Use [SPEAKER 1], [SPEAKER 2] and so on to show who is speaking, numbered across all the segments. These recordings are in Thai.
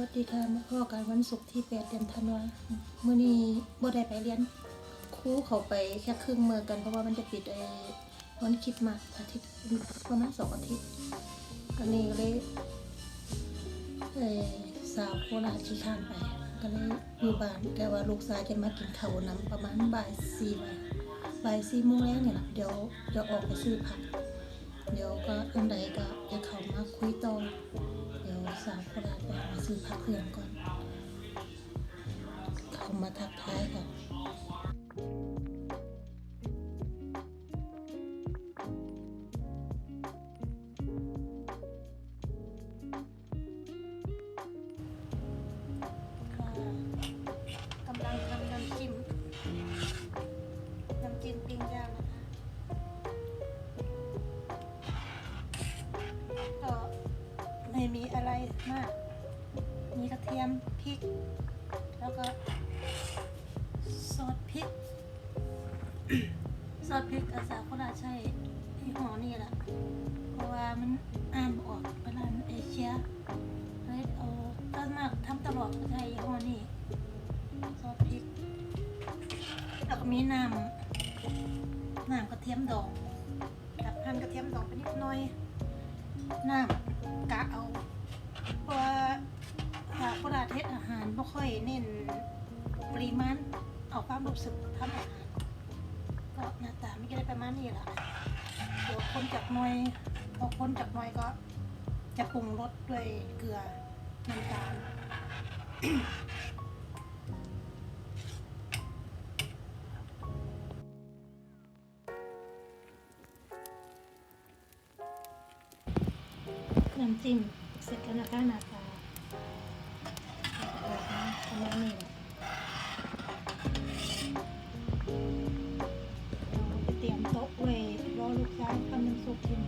[SPEAKER 1] วัสดีค่ะมาพ่อกันวันศุกร์ที่8เดือนธันวาเมื้อนี้บ่ได้ไปเรียนครูเขาไปแค่ครึ่งมื้อกันเพราะว่ามันจะปิดไอ้วันคิดมาอาทิตย์ประมาณสองอาทิตย์ก็นี่ก็เลยเออสาวโคราชขี้ข้านไป ก็เลยอยู่บ้านแต่ว่าลูกสาวจะมากินข้าวนํประมาณบ่ายสี่บ่ายบ่ายสี่โมงแล้วเนี่ยเดี๋ยวเดี๋ยวออกไปซื้อผักเดี๋ยวก็อันใดก็จะเข้ามาคุยต่อเดี๋ยวสาวโครา ซื้อพักเครื่องก่อน ทียมพริก แล้วก็ซอสพริกซอสพริกอาสาโคราชใช่ที่หอนี่แหละเพราะว่ามันอ่านออกเวลามันเอเชียเลยเอาถ้ามากทำตลอดก็ใช้ยี่ห้อนี่ซอสพริกแล้วก็มีน้ำน้ำกระเทียมดองกับหั่นกระเทียมดองไปนิดหน่อยน้ำกะเอาเพราะ ว่าหาโคราชเทศอาหารไม่ค่อยเน้นปริมาณเอาความรู้สึกทำอาหารก็หน้าตาไม่ได้ประมาณนี้แหละเดี๋ยวคนจากหน่อยพอคนจากหน่อยก็จะปรุงรสด้วยเกลือน้ำตาลน้ำจิ้มเสร็จแล้วนะคะหน้าตา อกมาปราณนี้แหละเราไปเตรียมโต๊ะไว้รอลูกชายทำน้ำซุปกิน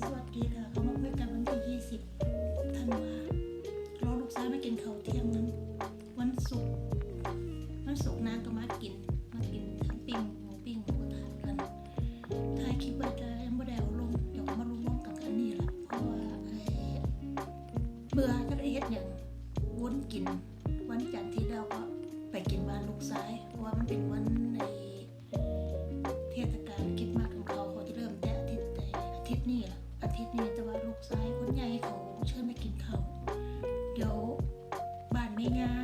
[SPEAKER 1] สวัสดีค่ะเขามาคุยกันวันที่ 20ธันวารอลูกชายมากินข้าวเที่ยงนั้นวันศุกร์วันศุกร์นางก็มากิน วนกิน วันจันทร์ที่แล้วก็ไปกินบ้านลูกซ้ายเพราะว่ามันเป็นวันในเทศกาลคิดมากของเขาเขาจะเริ่มแต่อาทิตย์แต่อาทิตย์นี้แหละอาทิตย์นี้แต่ว่าลูกซ้ายคนใหญ่เขาเชิญไปกินข้าวเดี๋ยวบ้านไม่งาย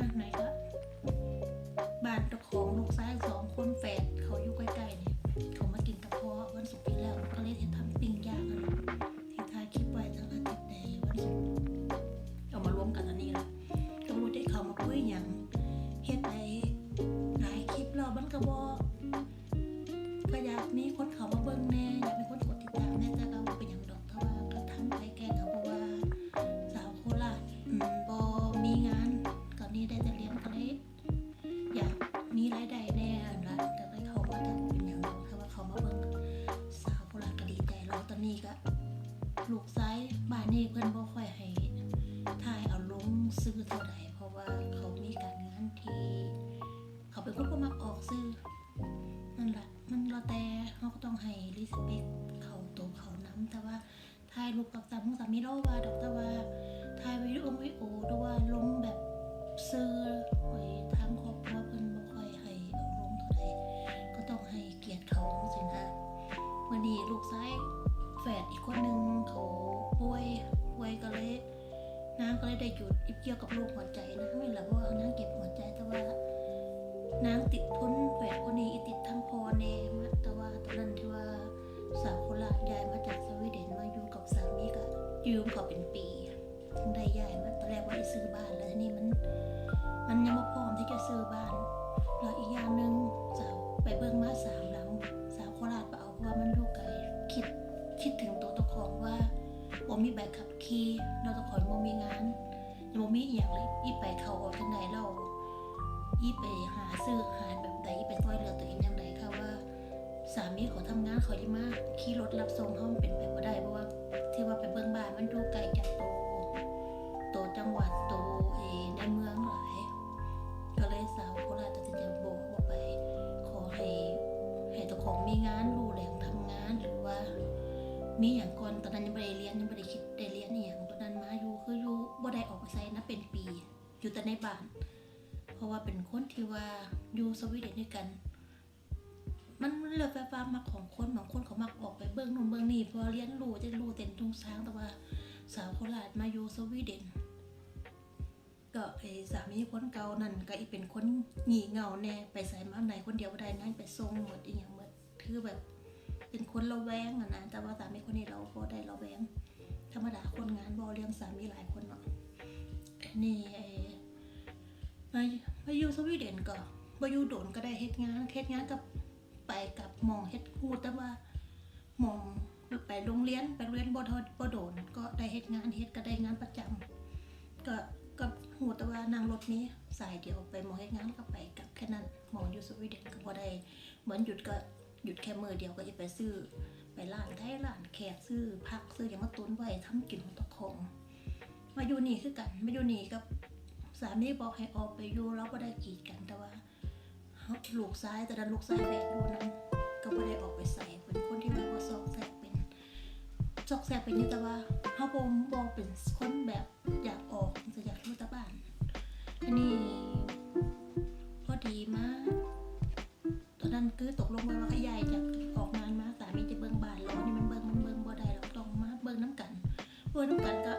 [SPEAKER 1] อยากมีรายได้แน่ละแต่ไปเขาว่าถ้าเป็นอย่างนั้นถ้าว่าเขามาเบิ่งสาวโบราณก็ดีใจเราตอนนี้ก็ลูกซ้ายบ้านนี้เพิ่อนบ่ค่อยให้ถ่ายเอาลงซื้อเท่าใดเพราะว่าเขามีการงานที่ เขาเป็นคนบ่มักออกซื้อนั่นแหละมันเราแต่เขาก็ต้องให้รีสเปคเขาตัวเขานํแต่ว่าถ่ายรูปกับตามของสามีเราว่าดอกแต่ว่าถ่ายวิดีโอวิโอหรือว่าลงแบบ ซื้อหอยทางครอบครัวเพิ่นบ่ค่อยให้เอาลงเท่าใดก็ต้องให้เกียรติเขาสินะวันนี้ลูกชายแฝดอีกคนหนึงเขาป่วยป่วยก็เลยนางก็เลยได้หยุดอีกเกี่ยวกับโรคหัวใจนะไม่ล่ะเพราะว่านางเก็บหัวใจแต่ว่านางติดทนแฝดคนนี้อีติดทั้งพ่อแน่มาแต่ว่าตอนนั้นที่ว่าสาวโคราชย้ายมาจากสวีเดนมาอยู่กับสามีก็อยู่กับเขาเป็นปี ถึงได้ย้ายมาตอนแรกว่าได้ซื้อบ้านแล้วทีนี้มัน มันยังไม่พร้อมที่จะซื้อบ้านแล้วอีกอย่างหนึ่งสาวไปเบิ่งมาสามหลังสาวโคราชไปเอาเพราะว่ามันอยู่ไกลคิดคิดถึงตัวตะของว่าบ่มีใบขับขี่เราตะขอยบ่มีงานยังบ่มีอีหยังเลยอีไปเขาออกจังไดเราอีไปหาซื้อหาแบบใดอีไปต้อยเหลือตัวเองจังไดค่ะว่า สามีเขาทำงานเขาที่มากขี่รถรับส่งเขามันเป็นไปบ่ได้เพราะว่าที่ว่าไปเบิ่งบ้านมันอยู่ไกลจากตโต จังหวัดโตเอในเมืองหลายก็เลยสาวโคราชตัดสินใจบอกว่าไป ขอให้ให้ตัวของมีงานรู้แหล่งทำงานหรือว่า มีอย่างก่อนตอนนั้นยังไม่ได้เรียนยังไม่ได้คิดได้เรียนอย่างตอนนั้นมาอยู่คืออยู่บ่ได้ออกไปไสนะเป็นปี อยู่แต่ในบ้าน เพราะว่าเป็นคนที่ว่าอยู่สวีเดนด้วยกันมันเลือกไฟฟ้ามักของคนบางคนเขามักออกไปเบิ่งนู่นเบิ่งนี่พอเรียนรู้จะรู้เต็นทุ่งช้างแต่ว่า สาวโคราชมาอยู่สวีเดน ก็ไอสามีคนเก่านั่นก็อีเป็นคนหงีเงาแน่ไปใส่มาไหนคนเดียวได้นั่นไปส่งหมดอีหยังหมดคือแบบเป็นคนระแวงอะนะแต่ว่าสามีคนนี้เราก็ได้ระแวง ธรรมดาคนงานบอเลี้ยงสามีหลายคนเนาะนี่ไอ้มามาอยู่สวีเดนก็มาอยู่โดนก็ได้เฮ็ดงานเฮ็ดงานกับไปกับมองเฮ็ดฮูดแต่ว่ามองไปโรงเรียนไปเรียนบทอดบ่โดนก็ได้เฮ็ดงานเฮ็ดก็ได้งานประจำก็ ก็ฮูดแต่ว่านั่งรถนี้สายเดียวไปมองเฮ็ดงานก็ไปกับแค่นั้นมองอยู่สวีเดนก็บ่ได้เหมือนหยุดก็หยุดแค่มือเดียวก็จะไปซื้อ ไปร้านไทยร้านแขกซื้อผักซื้ออย่างมาตุนไว้ทำกินของตะของ มาอยู่นี่คือกันมาอยู่นี่กับสามีบอกให้ออกไปอยู่เราก็ได้กีดกันแต่ว่าลูกซ้ายแต่ดันลูกซ้ายแบกดูนั้นก็ไม่ได้ออกไปใส่เป็นคนที่แบบว่าซอกแซกเป็นซอกแซกเป็นอยู่แต่ว่าเฮาบ่บ่เป็นคนแบบอยาก ออกจะอยากอยู่ตะบ้าน อันนี้พอดีมากตอนนั้นคือตกลงไว้ว่าขยายจากออกงานมาสามีจะเบิ่งบ้านเรานี่มันเบิ่งมันเบิ่งบ่ได้เราต้องมาเบิ่งน้ำกันเบิ่งน้ำกันก็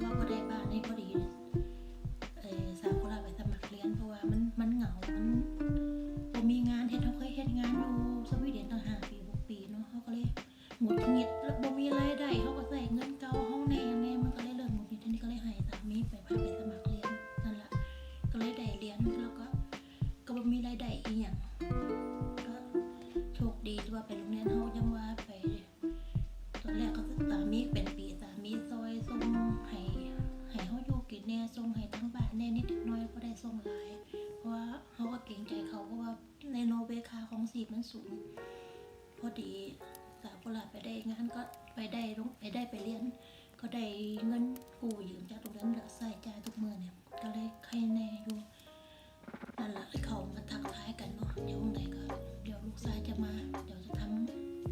[SPEAKER 1] ถ้าว่าพอได้บ้านให้ก็ดีเอ ดีสาวโคราไปได้งานก็ไปได้ลงไปได้ไปเรียน ก็ได้เงินกู้ยืมจากตรงนั้นเหลือใส่จ่ายทุกมือเนี่ยก็เลยใครแน่อยู่นั่นแหละเลยเขามาทักทายกันเนาะเดี๋ยววันไหนก็เดี๋ยวลูกชายจะมาเดี๋ยวจะท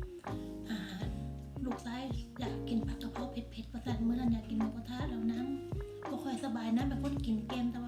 [SPEAKER 1] ำอาหารลูกชายอยากกินผักกะเพราเผ็ดๆประสานเมื่อนั้นอยากกินหมูกระทะแล้วนั่งก็ค่อยสบายนะแบบคนกินเกมแต่ว่า